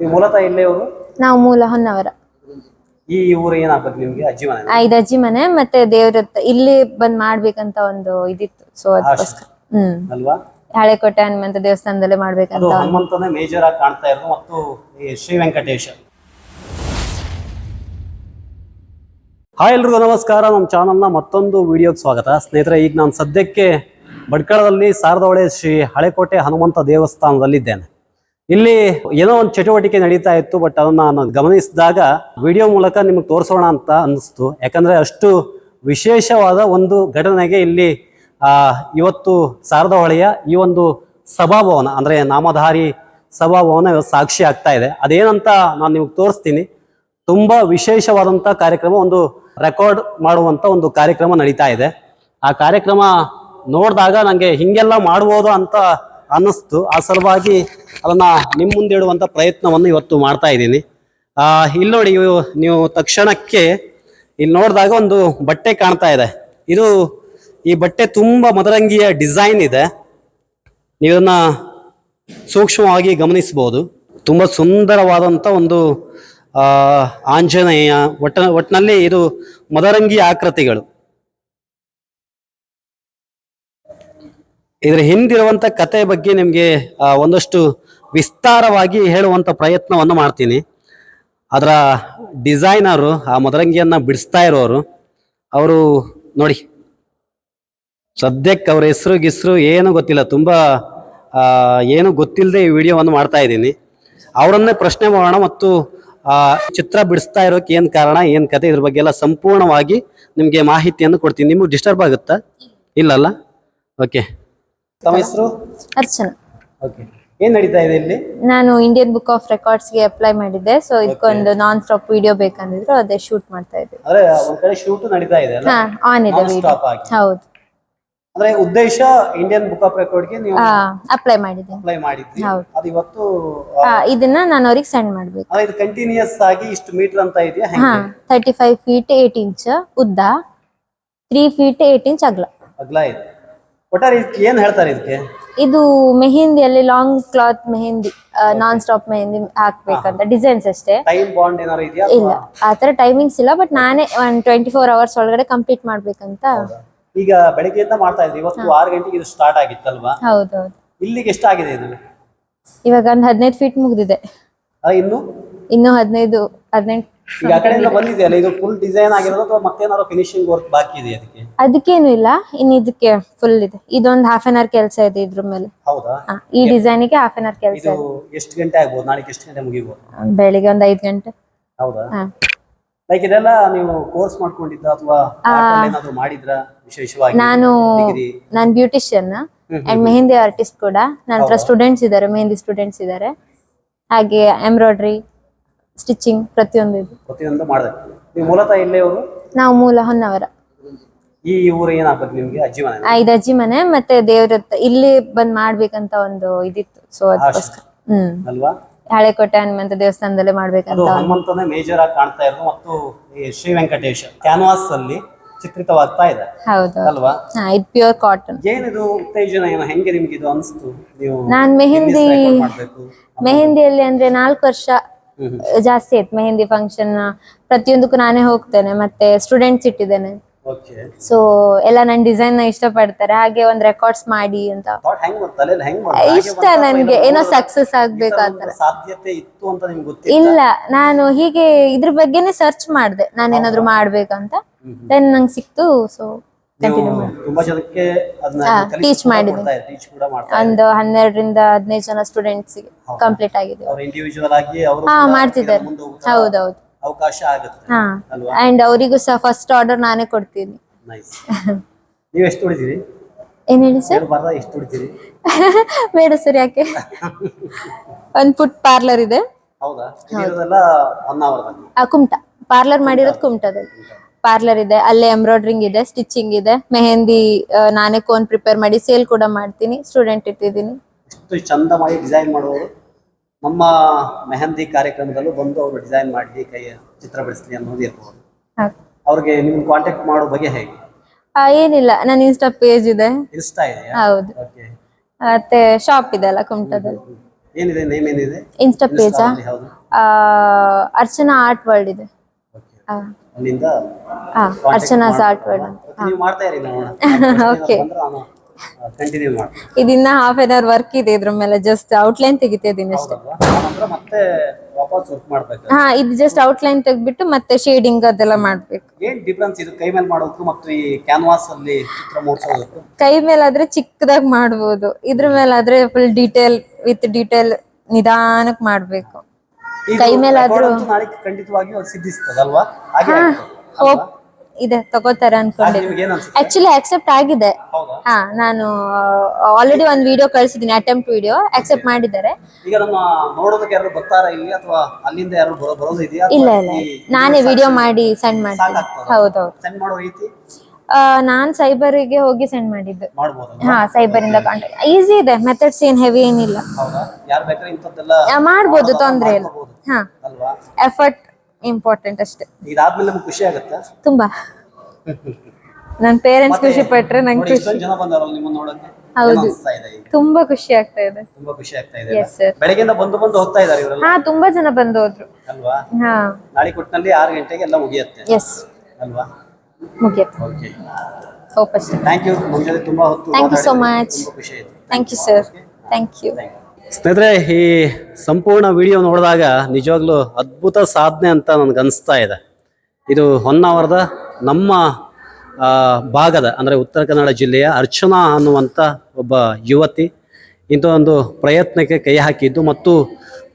ನೀವು ಮೂಲತಃ ಇಲ್ಲೇ ನಾವು ಮೂಲ ಹೊನ್ನವರ ಈ ಊರು ಏನಾಗ್ಬೇಕು ನಿಮ್ಗೆ ಅಜ್ಜಿ ಮನೆ ಆ, ಅಜ್ಜಿ ಮನೆ ಮತ್ತೆ ದೇವ್ರ ಇಲ್ಲಿ ಬಂದ್ ಮಾಡ್ಬೇಕಂತ ಒಂದು ಇದಿತ್ತು. ಸೊ ಅದಕ್ಕೋಸ್ಕರ. ಹ್ಮ್. ಅಲ್ವಾ? ಹಳೆಕೋಟೆ ಹನುಮಂತ ದೇವಸ್ಥಾನದಲ್ಲೇ ಅದು ಮಾಡ್ಬೇಕಂತ ಹನುಮಂತನೇ ಮೇಜರ್ ಆಗಿ ಕಾಣ್ತಾ ಇರೋದು ಮತ್ತು ಈ ಶ್ರೀ ವೆಂಕಟೇಶ. ಹಾಯ್ ಎಲ್ರಿಗೂ ನಮಸ್ಕಾರ. ನಮ್ಮ ಚಾನಲ್ನ ಮತ್ತೊಂದು ವಿಡಿಯೋಗೆ ಸ್ವಾಗತ. ಸ್ನೇಹಿತರೆ ಈಗ ನಾನು ಸದ್ಯಕ್ಕೆ ಭಟ್ಕಳದಲ್ಲಿ ಸಾರದಹೊಳೆ ಶ್ರೀ ಹಳೆಕೋಟೆ ಹನುಮಂತ ದೇವಸ್ಥಾನದಲ್ಲಿದ್ದೇನೆ. ಇಲ್ಲಿ ಏನೋ ಒಂದು ಚಟುವಟಿಕೆ ನಡೀತಾ ಇತ್ತು ಬಟ್ ಅದನ್ನ ನಾನು ಗಮನಿಸಿದಾಗ ವಿಡಿಯೋ ಮೂಲಕ ನಿಮಗೆ ತೋರಿಸೋಣ ಅಂತ ಅನಿಸ್ತು ಯಾಕಂದ್ರೆ ಅಷ್ಟು ವಿಶೇಷವಾದ ಒಂದು ಘಟನೆಗೆ ಇಲ್ಲಿ ಆ, ಇವತ್ತು ಸಾರದಹೊಳೆಯ ಈ ಒಂದು ಸಭಾಭವನ ಅಂದ್ರೆ ನಾಮಧಾರಿ ಸಭಾಭವನ ಸಾಕ್ಷಿ ಆಗ್ತಾ ಇದೆ. ಅದೇನಂತ ನಾನು ನಿಮ್ಗೆ ತೋರಿಸ್ತೀನಿ. ತುಂಬಾ ವಿಶೇಷವಾದಂಥ ಕಾರ್ಯಕ್ರಮ ಒಂದು ರೆಕಾರ್ಡ್ ಮಾಡುವಂತ ಒಂದು ಕಾರ್ಯಕ್ರಮ ನಡೀತಾ ಇದೆ. ಆ ಕಾರ್ಯಕ್ರಮ ನೋಡಿದಾಗ ನನಗೆ ಹಿಂಗೆಲ್ಲ ಮಾಡ್ಬೋದು ಅಂತ ಅನ್ನಿಸ್ತು. ಆ ಸಲುವಾಗಿ ಅದನ್ನು ನಿಮ್ಮ ಮುಂದೆ ಇಡುವಂಥ ಪ್ರಯತ್ನವನ್ನು ಇವತ್ತು ಮಾಡ್ತಾ ಇದ್ದೀನಿ. ಇಲ್ಲಿ ನೋಡಿ ನೀವು ತಕ್ಷಣಕ್ಕೆ ಇಲ್ಲಿ ನೋಡಿದಾಗ ಒಂದು ಬಟ್ಟೆ ಕಾಣ್ತಾ ಇದೆ. ಇದು ಈ ಬಟ್ಟೆ ತುಂಬ ಮದರಂಗಿಯ ಡಿಸೈನ್ ಇದೆ. ನೀವು ಇದನ್ನ ಸೂಕ್ಷ್ಮವಾಗಿ ಗಮನಿಸ್ಬೋದು ತುಂಬ ಸುಂದರವಾದಂಥ ಒಂದು ಆಂಜನೇಯ, ಒಟ್ಟ ಒಟ್ಟಿನಲ್ಲಿ ಇದು ಮದರಂಗಿ ಆಕೃತಿಗಳು. ಇದರ ಹಿಂದಿರುವಂಥ ಕತೆ ಬಗ್ಗೆ ನಿಮಗೆ ಒಂದಷ್ಟು ವಿಸ್ತಾರವಾಗಿ ಹೇಳುವಂತ ಪ್ರಯತ್ನವನ್ನು ಮಾಡ್ತೀನಿ. ಅದರ ಡಿಸೈನರು, ಆ ಮೊದಲಂಗಿಯನ್ನು ಬಿಡಿಸ್ತಾ ಇರೋರು, ಅವರು ನೋಡಿ. ಸದ್ಯಕ್ಕೆ ಅವ್ರ ಹೆಸರು ಗಿಸ್ರು ಏನು ಗೊತ್ತಿಲ್ಲ, ತುಂಬ ಏನು ಗೊತ್ತಿಲ್ಲದೆ ಈ ವಿಡಿಯೋವನ್ನು ಮಾಡ್ತಾ ಇದ್ದೀನಿ. ಅವರನ್ನೇ ಪ್ರಶ್ನೆ ಮಾಡೋಣ ಮತ್ತು ಚಿತ್ರ ಬಿಡಿಸ್ತಾ ಇರೋಕೆ ಏನು ಕಾರಣ, ಏನು ಕತೆ ಇದ್ರ ಬಗ್ಗೆ ಎಲ್ಲ ಸಂಪೂರ್ಣವಾಗಿ ನಿಮಗೆ ಮಾಹಿತಿಯನ್ನು ಕೊಡ್ತೀನಿ. ನಿಮಗೆ ಡಿಸ್ಟರ್ಬ್ ಆಗುತ್ತಾ? ಇಲ್ಲಲ್ಲ? ಓಕೆ ತಮ್ಮ ಹೆಸರು? ಅರ್ಚನಾ. ಓಕೆ. ಏನ್ ನಡೀತಾ ಇದೆ ಇಲ್ಲಿ? ನಾನು ಇಂಡಿಯನ್ ಬುಕ್ ಆಫ್ ರೆಕಾರ್ಡ್ಸ್ಗೆ ಅಪ್ಲೈ ಮಾಡಿದ್ದೆ. ಸೊ ಇದಕ್ಕೊಂದು ನಾನ್ ಸ್ಟಾಪ್ ವಿಡಿಯೋ ಬೇಕಂದಿದ್ರು ಅದೇ ಶೂಟ್ ಮಾಡ್ತಾ ಇದ್ದೆ. ಅಂದ್ರೆ ಒಂದ್ ಕಡೆ ಶೂಟ್ ನಡೀತಾ ಇದೆ ಅಲ್ಲ? ಹಾ ಆನ್ ಇದೆ Non ವಿಡಿಯೋ stop ಆಗಿ. ಹೌದು. ಅಂದ್ರೆ ಉದ್ದೇಶ ಇಂಡಿಯನ್ ಬುಕ್ ಆಫ್ ರೆಕಾರ್ಡ್ಗೆ ನೀವು ಅಪ್ಲೈ ಮಾಡಿದ್ದೆ. ಅಪ್ಲೈ ಮಾಡಿದ್ರಿ. ಹೌದು. ಅದು ಇವತ್ತು ಆ, ಇದನ್ನ ನಾನು ಅವ್ರಿಗೆ ಸೆಂಡ್ ಮಾಡ್ಬೇಕು. ಅಂದ್ರೆ ಇದು ಕಂಟಿನ್ಯೂಸ್ ಆಗಿ ಇಷ್ಟು ಮೀಟರ್ ಅಂತ ಇದೆಯಾ? ಹಾ ಹೆಂಗೆ? Thirty five feet eight inch ಉದ್ದ ತ್ರೀ ಫೀಟ್ ಏಟ್ ಇಂಚ್ ಅಗಲ. ಅಗ್ಲ ಇದೆ. ಒಟ್ಟಾರೆ ಇದಕ್ಕೆ ಏನ್ ಹೇಳ್ತಾರೆ ಇದಕ್ಕೆ? ಇದು ಮೆಹಂದಿಯಲ್ಲಿ long cloth mehndi non stop mehndi ಹಾಕ್ಬೇಕಂತ ಡಿಸೈನ್ಸ್ ಅಷ್ಟೇ. ಟೈಮ್ ಬಾಂಡ್ ಏನಾದ್ರು ಇದೆಯಾ ಇಲ್ಲ ಆತರ ಟೈಮಿಂಗ್ಸ್ ಇಲ್ಲ ಬಟ್ ನಾನೇ ಒಂದ್ ಟ್ವೆಂಟಿ ಫೋರ್ ಅವರ್ಸ್ ಒಳಗಡೆ ಕಂಪ್ಲೀಟ್ ಮಾಡ್ಬೇಕಂತ. ಈಗ ಬೆಳಗ್ಗೆಯಿಂದ ಮಾಡ್ತಾ ಇದ್ರಿ ಇವತ್ತು ಆರು ಗಂಟೆಗೆ ಇದು ಸ್ಟಾರ್ಟ್ ಆಗಿತ್ತಲ್ವಾ? ಹೌದೌದು. ಇಲ್ಲಿಗೆ ಎಷ್ಟಾಗಿದೆ ಇದು? ಇವಾಗ ಒಂದ್ ಹದಿನೈದು ಫೀಟ್ ಮುಗಿದಿದೆ. ಆ, ಇನ್ನು? ಇನ್ನು ಹದಿನೈದು ಹದಿನೆಂಟು ಈಗ ಆ ಕಡೆಯಿಂದ ಬಂದಿದೆಯಲ್ಲ? ಇದು ಫುಲ್ ಡಿಸೈನ್ ಆಗಿರೋದು ಅಥವಾ ಮತ್ತೇನಾದ್ರು ಫಿನಿಶಿಂಗ್ ವರ್ಕ್ ಬಾಕಿ ಇದೆ ಅದಕ್ಕೆ ಅದಕ್ಕೇನು ಇಲ್ಲ. ಇನ್ನು ಇದಕ್ಕೆ ಫುಲ್ ಇದೆ. ಇದೊಂದು ಹಾಫ್ ಅನ್ ಅವರ್ ಕೆಲಸ ಇದೆ ಇದ್ರ ಮೇಲೆ. ಹೌದಾ? ಆ, ಈ ಡಿಸೈನಿಗೆ ಹಾಫ್ ಅನ್ ಅವರ್ ಕೆಲಸ ಇದು ಇದೆ ಎಷ್ಟು ಗಂಟೆ ಆಗ್ಬೋದು? ನಾಳೆ ಎಷ್ಟು ಗಂಟೆ ಮುಗಿಬೋದು? ಬೆಳಿಗ್ಗೆ ಒಂದ್ ಐದು ಗಂಟೆ. ಹೌದಾ? ಹಾ. ಲೈಕ್ ಇದೆಲ್ಲ ನೀವು ಕೋರ್ಸ್ ಮಾಡ್ಕೊಂಡಿದ್ದ ಅಥವಾ ಏನಾದ್ರು ಮಾಡಿದ್ರ ವಿಶೇಷವಾಗಿ? ನಾನು ನಾನ್ ನಾನು ಬ್ಯೂಟಿಷಿಯನ್ ಅಂಡ್ ಮೆಹಂದಿ ಆರ್ಟಿಸ್ಟ್ ಕೂಡ. ನನ್ನ ಹತ್ರ ಸ್ಟೂಡೆಂಟ್ಸ್ ಇದ್ದಾರೆ ಮೆಹಂದಿ ಸ್ಟೂಡೆಂಟ್ಸ್ ಇದ್ದಾರೆ ಹಾಗೆ ಎಂಬ್ರಾಯ್ಡ್ರಿ ಸ್ಟಿಚಿಂಗ್ ಪ್ರತಿಯೊಂದು ಇದು. ಪ್ರತಿಯೊಂದು ಮಾಡಿದೆ ನೀವು ಮೂಲತಃ ಇಲ್ಲೇ ಅವರು ನಾವು ಮೂಲ ಹೊನ್ನವರ. ಈ ಊರು ಏನಾಗ್ಬೇಕು ನಿಮ್ಗೆ ಅಜ್ಜಿ ಮನೆ? ಇದು ಅಜ್ಜಿ ಮನೆ ಮತ್ತೆ ದೇವ್ರ ಇಲ್ಲಿ ಬಂದ್ ಮಾಡ್ಬೇಕಂತ ಒಂದು ಇದಿತ್ತು. ಸೊ ಅದಕ್ಕೋಸ್ಕರ. ಹ್ಮ್. ಅಲ್ವಾ? ಹಳೆಕೋಟೆ ಹನುಮಂತ ದೇವಸ್ಥಾನದಲ್ಲೇ ಅದು ಮಾಡ್ಬೇಕಂತ ಹನುಮಂತನೇ ಮೇಜರ್ ಆಗಿ ಕಾಣ್ತಾ ಇರೋದು ಮತ್ತು ಈ ಶ್ರೀ ವೆಂಕಟೇಶ ಕ್ಯಾನ್ವಾಸ್ ಅಲ್ಲಿ ಚಿತ್ರಿತವಾಗ್ತಾ ಇದೆ. ಹೌದು. ಅಲ್ವಾ? ಹಾ ಇದು ಪ್ಯೂರ್ ಕಾಟನ್ ಏನಿದು ಉತ್ತೇಜನ ಏನು ಹೆಂಗೆ ನಿಮ್ಗೆ ಇದು ಅನಿಸ್ತು? ನೀವು ನಾನ್ ಮೆಹಂದಿ record ಮಾಡ್ಬೇಕು. ಮೆಹಂದಿಯಲ್ಲಿ ಅಂದ್ರೆ ನಾಲ್ಕು ವರ್ಷ ಜಾಸ್ತಿ ಆಯ್ತು. ಮೆಹಂದಿ ಫಂಕ್ಷನ್ ಪ್ರತಿಯೊಂದಕ್ಕೂ ನಾನೇ ಹೋಗ್ತೇನೆ ಮತ್ತೆ ಸ್ಟೂಡೆಂಟ್ಸ್ ಇಟ್ಟಿದ್ದೇನೆ. ಸೊ ಎಲ್ಲ ನನ್ ಡಿಸೈನ್ನ ಇಷ್ಟಪಡ್ತಾರೆ. ಹಾಗೆ ಒಂದ್ ರೆಕಾರ್ಡ್ಸ್ ಮಾಡಿ ಅಂತ. ಇಷ್ಟ ನನ್ಗೆ. ಏನೋ ಸಕ್ಸಸ್ ಆಗ್ಬೇಕು ಅಂತ ಇಲ್ಲ. ನಾನು ಹೀಗೆ ಇದ್ರ ಬಗ್ಗೆನೆ ಸರ್ಚ್ ಮಾಡಿದೆ. ಏನಾದ್ರು ಮಾಡ್ಬೇಕಂತ ದೆನ್ ನಂಗೆ ಸಿಕ್ತು. ಸೊ ತುಂಬಾ ಜನಕ್ಕೆ ಮಾಡಿದ್ದೀನಿ. ಟೀಚ್ ಕೂಡ ಮಾಡ್ತಾ ಒಂದು ಹನ್ನೆರಡರಿಂದ ಹದಿನೈದು ಜನ ಸ್ಟೂಡೆಂಟ್ಸ್ ಕಂಪ್ಲೀಟ್ ಆಗಿದೆ ಅವ್ರು ಇಂಡಿವಿಜುವಲ್ ಆಗಿ ಅವರು ಹಾ ಮಾಡ್ತಿದ್ದಾರೆ. ಹೌದೌದು. ಅವಕಾಶ ಆಗುತ್ತೆ ಹಾ ಅಂಡ್ ಅವರಿಗೂ ಸಹ ಫಸ್ಟ್ ಆರ್ಡರ್ ನಾನೇ ಕೊಡ್ತೀನಿ. ನೈಸ್ ನೀವು ಎಷ್ಟು ಹೊಡಿತೀರಿ ಏನ್ ಹೇಳಿ ಸರ್ ಎಷ್ಟು ಹೊಡಿತೀರಿ ಬೇಡ ಸರ್ ಯಾಕೆ? ಒಂದ್ ಫುಡ್ ಪಾರ್ಲರ್ ಇದೆ. ಹೌದಾ? ಇರೋದೆಲ್ಲ ಕುಮಟ. ಪಾರ್ಲರ್ ಮಾಡಿರೋದು ಕುಮಟದಲ್ಲಿ. ಪಾರ್ಲರ್ ಇದೆ ಅಲ್ಲೇ ಎಂಬ್ರಾಯ್ಡ್ರಿಂಗ್ ಇದೆ ಸ್ಟಿಚಿಂಗ್ ಇದೆ ಮೆಹಂದಿ ನಾನೇ ಕೋನ್ ಪ್ರಿಪೇರ್ ಮಾಡಿ ಸೇಲ್ ಕೂಡ ಮಾಡ್ತೀನಿ ಸ್ಟೂಡೆಂಟ್ ಇಟ್ಟಿದ್ದೀನಿ. ಚಂದವಾಗಿ ಚಂದ ಡಿಸೈನ್ ಮಾಡುವವರು ನಮ್ಮ ಮೆಹಂದಿ ಕಾರ್ಯಕ್ರಮದಲ್ಲೂ ಬಂದು ಅವರು ಡಿಸೈನ್ ಮಾಡಿ ಕೈ ಚಿತ್ರ ಬಿಡಿಸ್ಲಿ ಅನ್ನೋದು ಇರ್ಬೋದು. ಅವ್ರಿಗೆ ನಿಮ್ಗೆ ಕಾಂಟ್ಯಾಕ್ಟ್ ಮಾಡೋ ಬಗ್ಗೆ ಹೇಗೆ? ಏನಿಲ್ಲ ನನ್ನ ಇನ್ಸ್ಟಾ ಪೇಜ್ ಇದೆ. ಇನ್ಸ್ಟಾ ಇದೆಯಾ? ಹೌದು. ಓಕೆ ಮತ್ತೆ ಶಾಪ್ ಇದೆ ಅಲ್ಲ ಕುಮಟದಲ್ಲಿ. ಏನಿದೆ ನೇಮ್ ಏನಿದೆ? ಇನ್ಸ್ಟಾ ಪೇಜಾ ಅರ್ಚನಾ ಆರ್ಟ್ ವರ್ಲ್ಡ್ ಇದೆ. ಓಕೆ ಅಲ್ಲಿಂದ ಆ, ಅರ್ಚನಾ ಆರ್ಟ್ ವರ್ಲ್ಡ್ ನೀವು ಮಾಡ್ತಾ ಇರಿ ನೋಡೋಣ ಓಕೆ ಕಂಟಿನ್ಯೂ ಮಾಡ್ತೀನಿ. ಇದಿನ್ನ ಹಾಫ್ ಎನ್ ಅವರ್ ವರ್ಕ್ ಇದೆ ಇದ್ರ ಮೇಲೆ ಜಸ್ಟ್ ಔಟ್ಲೈನ್ ತೆಗಿತಾ ಇದೀನಿ ಅಷ್ಟೇ. ಹೌದಲ್ವಾ? ಮತ್ತೆ ವಾಪಸ್ ವರ್ಕ್ ಮಾಡ್ಬೇಕು. ಹಾ ಇದು ಜಸ್ಟ್ ಔಟ್ಲೈನ್ ತೆಗೆದ್ಬಿಟ್ಟು ಮತ್ತೆ ಶೇಡಿಂಗ್ ಅದೆಲ್ಲ ಮಾಡ್ಬೇಕು. ಏನ್ ಡಿಫ್ರೆನ್ಸ್ ಇದು ಕೈ ಮೇಲೆ ಮಾಡೋದಕ್ಕೂ ಮತ್ತು ಈ ಕ್ಯಾನ್ವಾಸ್ ಅಲ್ಲಿ ಚಿತ್ರ ಮೂಡಿಸೋದಕ್ಕೂ? ಕೈ ಮೇಲಾದ್ರೆ ಚಿಕ್ಕದಾಗಿ ಮಾಡ್ಬೋದು. ಇದ್ರ ಮೇಲಾದ್ರೆ ಫುಲ್ ಡೀಟೇಲ್ ವಿತ್ ಡೀಟೇಲ್ ನಿಧಾನಕ್ಕೆ ಮಾಡ್ಬೇಕು. ಕೈ ಮೇಲಾದ್ರೂ- ಖಂಡಿತವಾಗಿಯೂ ಅದು ಸಿದ್ಧಿಸ್ತದಲ್ವಾ ಹಾಗೆ ಹೋಪ್ ಇದೆ ತಗೋತಾರೆ ಅನ್ಕೊಂಡಿದ್ದೀನಿ ಆಕ್ಚುಲಿ ಆಕ್ಸೆಪ್ಟ್ ಆಗಿದೆ. ಹೌದಾ? ಹಾ ನಾನು ಆಲ್ರೆಡಿ ಒಂದು ವಿಡಿಯೋ ಕಳಿಸಿದ್ದೀನಿ ಅಟೆಂಪ್ಟ್ ವಿಡಿಯೋ ಅಕ್ಸೆಪ್ಟ್ ಮಾಡಿದ್ದಾರೆ. ಈಗ ನಮ್ಮ ನೋಡೋದಕ್ಕೆ ಯಾರು ಬರ್ತಾರ ಇಲ್ಲಿ? ಅಥವಾ ಅಲ್ಲಿಂದ ಯಾರು ಬರೋದು ಇದೆಯಾ? ಇಲ್ಲ ಇಲ್ಲ ನಾನೇ ವಿಡಿಯೋ ಮಾಡಿ ಸೆಂಡ್ ಮಾಡ್ತೀನಿ. ಹೌದೌದು ಸೆಂಡ್ ಮಾಡೋ ರೀತಿ? ಆ, ನಾನ್ ಸೈಬರಿಗೆ ಹೋಗಿ ಸೆಂಡ್ ಮಾಡಿದ್ದು. ಹಾ ಸೈಬರ್ ಇಂದ ಕಾಂಟ್ಯಾಕ್ಟ್ ಈಸಿ ಇದೆ ಮೆಥಡ್ಸ್ ಏನ್ ಹೆವಿ ಏನಿಲ್ಲ. ಹೌದಾ? ಯಾರು ಬೇಕಾದ್ರೆ ಇಂಥದ್ದೆಲ್ಲ ಮಾಡ್ಬೋದು ತೊಂದ್ರೆ ಇಲ್ಲ. ಹಾ. ಅಲ್ವಾ? ಎಫರ್ಟ್ ಇಂಪಾರ್ಟೆಂಟ್ ಅಷ್ಟೇ. ಇದಾದ್ಮೇಲೆ ನಮ್ಗೆ ಖುಷಿ ಆಗುತ್ತಾ? ತುಂಬಾ. ನನ್ ಪೇರೆಂಟ್ಸ್ ಖುಷಿ ಪಟ್ರೆ ನಂಗೆ ಖುಷಿ. ಜನ ಬಂದಾರಲ್ಲ ನಿಮ್ಮನ್ನ ನೋಡಕ್ಕೆ ಹೌದು. ಏನ್ ಇದೆ ಈಗ? ತುಂಬಾ ಖುಷಿ ಆಗ್ತಾ ಇದೆ. ತುಂಬಾ ಖುಷಿ ಆಗ್ತಾ ಇದೆ ಎಸ್ ಸರ್ ಬೆಳಗ್ಗೆಯಿಂದ ಬಂದು ಬಂದು ಹೋಗ್ತಾ ಇದಾರೆ ಇವರೆಲ್ಲ? ಹಾ ತುಂಬಾ ಜನ ಬಂದು ಹೋದ್ರು ಅಲ್ವಾ? ಹಾ. ನಾಳೆ ಕೊಟ್ಟಿನಲ್ಲಿ ಆರು ಗಂಟೆಗೆ ಎಲ್ಲ ಮುಗಿಯುತ್ತೆ. ಎಸ್ ಅಲ್ವಾ? ಮುಗಿಯತ್ತೆ. ಓಕೆ ಹೋಪ್ ಅಷ್ಟೇ. ಥ್ಯಾಂಕ್ ಯು ನಮ್ಮ ಜೊತೆ ತುಂಬಾ ಹೊತ್ತು ಥ್ಯಾಂಕ್ ಯು ಸೋ ಮಾತಾಡಿದ್ರಿ. ಮಚ್ ತುಂಬಾ ಖುಷಿ ಆಯ್ತು. Thank you sir thank you ಸ್ನೇಹಿತರೆ, ಈ ಸಂಪೂರ್ಣ ವಿಡಿಯೋ ನೋಡಿದಾಗ ನಿಜವಾಗ್ಲೂ ಅದ್ಭುತ ಸಾಧನೆ ಅಂತ ನನಗೆ ಅನಿಸ್ತಾ ಇದೆ. ಇದು ಹೊನ್ನಾವರದ ನಮ್ಮ ಭಾಗದ, ಅಂದರೆ ಉತ್ತರ ಕನ್ನಡ ಜಿಲ್ಲೆಯ ಅರ್ಚನಾ ಅನ್ನುವಂಥ ಒಬ್ಬ ಯುವತಿ ಇಂಥ ಒಂದು ಪ್ರಯತ್ನಕ್ಕೆ ಕೈ ಹಾಕಿದ್ದು ಮತ್ತು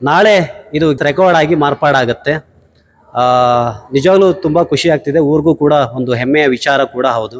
ನಾಳೆ ಇದು ರೆಕಾರ್ಡ್ ಆಗಿ ಮಾರ್ಪಾಡಾಗತ್ತೆ ನಿಜವಾಗ್ಲೂ ತುಂಬ ಖುಷಿ ಆಗ್ತಿದೆ. ಊರಿಗೂ ಕೂಡ ಒಂದು ಹೆಮ್ಮೆಯ ವಿಚಾರ ಕೂಡ ಹೌದು.